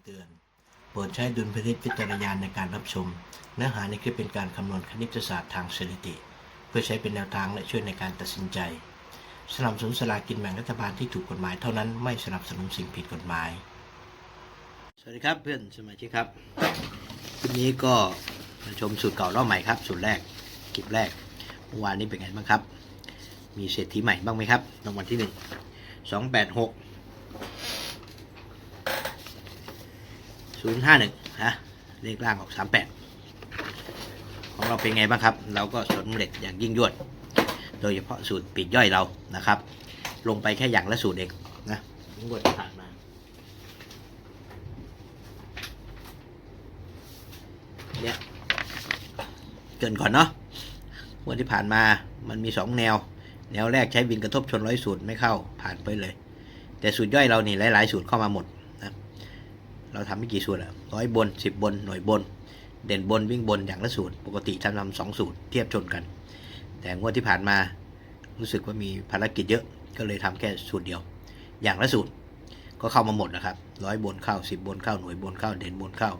ำเตือน โปรดใช้ดุลพินิจวิจารณาในการรับชม เนื้อหาในคลิปเป็นการคำนวณคณิตศาสตร์ทางสถิติ เพื่อใช้เป็นแนวทางและช่วยในการตัดสินใจ สนับสนุนสลากกินแบ่งรัฐบาลที่ถูกกฎหมายเท่านั้นไม่สนับสนุนสิ่งผิดกฎหมาย สวัสดีครับเพื่อนสมาชิกครับคลิปนี้ก็มาชมสูตรเก่ารอบใหม่ครับสูตรแรกคลิปแรกเมื่อวานนี้เป็นไงบ้างครับ มีเศรษฐีใหม่บ้างไหมครับรางวัลที่หนึ่งสองแปดหก ศูนย์ห้าหนึ่งฮะเลขล่างออกสามแปดของเราเป็นไงบ้างครับ เราก็สำเร็จอย่างยิ่งยวด โดยเฉพาะสูตรปีกย่อยเรานะครับ ลงไปแค่อย่างละสูตรเองนะงวดที่ผ่านมาเนี่ยเกรินก่อนเนาะงวันที่ผ่านมามันมีสองแนว แนวแรกใช้บินกระทบชนร้อยสูตรไม่เข้าผ่านไปเลย แต่สูตรย่อยเรานี่หลาย ๆ สูตรเข้ามาหมดนะ เราทำไม่กี่สูตรอะร้อยบนสิบบนหน่วยบน เด่นบนวิ่งบนอย่างละสูตร ปกติทำทำสองสูตรเทียบชนกัน แต่งวดที่ผ่านมารู้สึกว่ามีภารกิจเยอะก็เลยทำแค่สูตรเดียว อย่างละสูตรก็เข้ามาหมดนะครับร้อยบนเข้าสิบบนเข้าหน่วยบนเข้าเด่นบนเข้า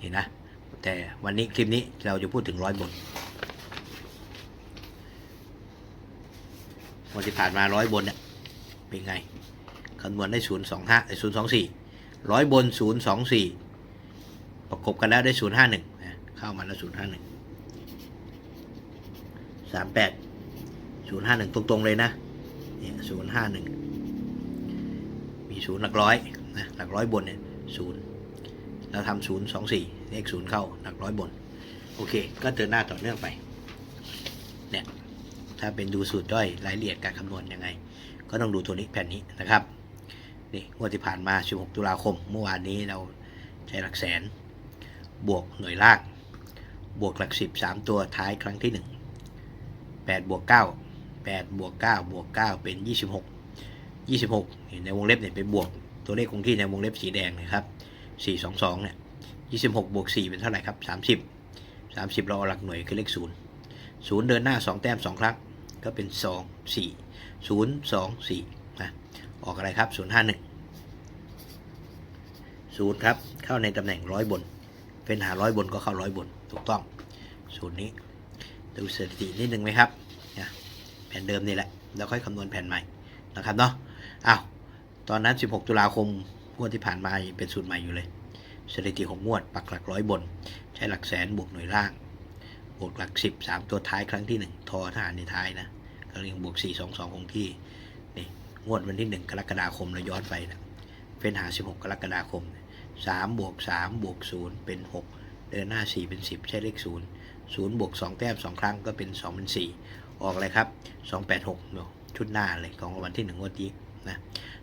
เห็นนะ แต่วันนี้คลิปนี้เราจะพูดถึงร้อยบนวันที่ผ่านมาร้อยบนเนี่ยเป็นไงคำนวณได้ศูนย์สองห้าศูนย์สองสี่ ร้อยบนศูนย์สองสี่ประกบกันแล้วได้ศูนย์ห้าหนึ่งเข้ามาแล้วศูนย์ห้าหนึ่งสามแปดศูนย์ห้าหนึ่งตรงๆเลยนะเนี่ยศูนย์ห้าหนึ่งมีศูนย์หลักร้อยนะหลักร้อยบนเนี่ยศูนย์เราทำศูนย์สองสี่เลขศูนย์เข้าหลักร้อยบน โอเค ก็เดินหน้าต่อเนื่องไปเนี่ยถ้าเป็นดูสูตรย่อยรายละเอียดการคำนวณยังไง ก็ต้องดูตัวนี้แผ่นนี้นะครับ นี่งวดที่ผ่านมา 16 ตุลาคม เมื่อวานนี้เราใช้หลักแสน บวกหน่วยล่าง บวกหลักสิบสามตัวท้ายครั้งที่ 1 8 บวก 9 8 บวก 9 บวก 9 เป็น 26 26 ในวงเล็บเนี่ยเป็นบวกตัวเลขคงที่ในวงเล็บสีแดงนะครับสี่สองสองเนี่ยยี่สิบหกบวกสี่เป็นเท่าไหร่ครับสามสิบสามสิบเราเอาหลักหน่วยคือเลขศูนย์ศูนย์เดินหน้าสองแต้มสองครั้ง ก็เป็นสองสี่ศูนย์สองสี่นะ ออกอะไรครับศูนย์ห้าหนึ่งศูนย์ครับ เข้าในตำแหน่งร้อยบน เป็นหาร้อยบนก็เข้าร้อยบน ถูกต้องศูนย์นี้ดูสถิตินิดนึงไหมครับนะแผ่นเดิมนี่แหละ แล้วค่อยคำนวณแผ่นใหม่นะครับเนาะอ้าวตอนนั้น 16 ตุลาคมงวดที่ผ่านมาเป็นสูตรใหม่อยู่เลยสถิติของงวด ปักหลักร้อยบน ใช้หลักแสนบวกหน่วยล่าง บวกหลักสิบสามตัวท้ายครั้งที่หนึ่งทอทหารในท้ายนะก็เรียกบวกสี่สองสองคงที่ งวดวันที่หนึ่งกรกฎาคมเราย้อนไปนะเป็นหาสิบหกกรกฎาคมสามบวกสามบวกศูนย์เป็นหกเดินหน้าสี่เป็นสิบใช้เลขศูนย์ศูนย์บวกสองแต้มสองครั้งก็เป็นสองเป็นสี่ออกอะไรครับสองแปดหกชุดหน้าเลยของวันที่หนึ่งงวดนี้นะ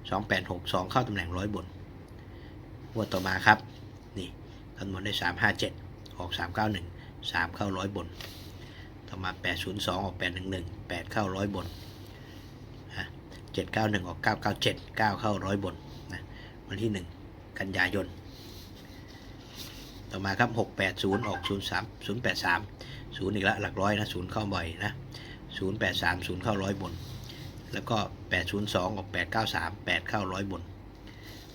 สองแปดหกสองเข้าตำแหน่งร้อยบนงวดต่อมาครับ นี่คำนวณได้สามห้าเจ็ดออกสามเก้าหนึ่งสามเข้าร้อยบน ต่อมาแปดศูนย์สองออกแปดหนึ่งหนึ่งแปดเข้าร้อยบน เจ็ดเก้าหนึ่งออกเก้าเก้าเจ็ดเก้าเข้าร้อยบนนะวันที่หนึ่งกันยายน ต่อมาครับหกแปดศูนย์ออกศูนย์สามศูนย์แปดสามศูนย์อีกละหลักร้อยนะศูนย์เข้าบ่อยนะศูนย์แปดสามศูนย์เข้าร้อยบน แล้วก็แปดศูนย์สองออกแปดเก้าสามแปดเข้าร้อยบน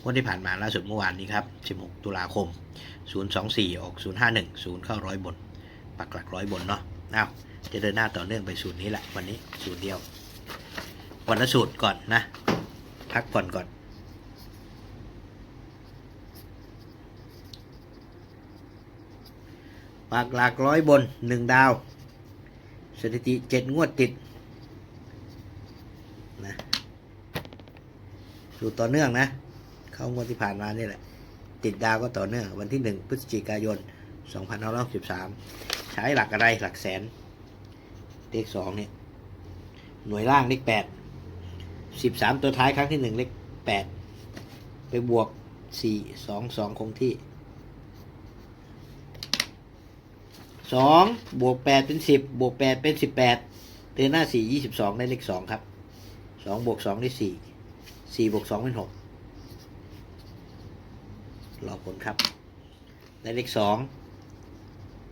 วันที่ผ่านมาล่าสุดเมื่อวานนี้ครับ 16 ตุลาคม 024 ออก 051 0 เข้าร้อยบน ปักหลักร้อยบนเนาะ เอาจะเดินหน้าต่อเนื่องไปสูตรนี้แหละวันนี้สูตรเดียว วันละสูตรก่อนนะ พักผ่อนก่อนปักหลักร้อยบน1ดาว สถิติ7งวดติดนะสูต่อเนื่องนะ เข้างวดที่ผ่านมานี่แหละ ติดดาวก็ต่อเนื่อง วันที่1พฤศจิกายน2563ใช้หลักอะไรหลักแสน เลข2เนี่ยหน่วยล่างเลขแปด 8 13ตัวท้ายครั้งที่1เลข8ไปบวก4 2 2คงที่2บวก8เป็น10บบวก8เป็น18เดือนหน้า4 22ได้เลข2ครับ2บวก2ได้4 4บวก2เป็น6รอผลครับ ได้เลขสอง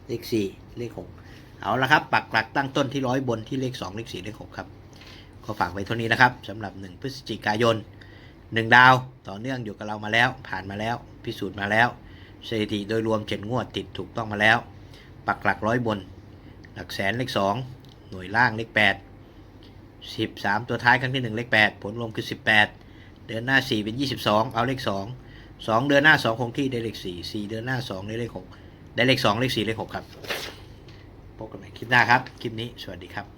เลขสี่เลขหกเอาละครับ ปักหลักตั้งต้นที่ร้อยบนที่เลขสองเลขสี่เลขหกครับ ก็ฝากไว้เท่านี้นะครับสำหรับหนึ่งพฤศจิกายนหนึ่งดาวต่อเนื่องอยู่กับเรามาแล้ว ผ่านมาแล้ว พิสูจน์มาแล้วสถิติโดยรวมเจ็ดงวดติดถูกต้องมาแล้ว ปักหลักร้อยบน หลักแสนเลขสองหน่วยล่างเลขแปดสิบสามตัวท้ายครั้งที่หนึ่งเลขแปดผลรวมคือสิบแปดเดือนหน้าสี่เป็นยี่สิบสองเอาเลขสองสองเดือนหน้าสองคงที่ได้เลขสี่สี่เดือนหน้าสองได้เลขหกได้เลขสองเลขสี่เลขหกครับพบกันใหม่คลิปหน้าครับ คลิปนี้สวัสดีครับ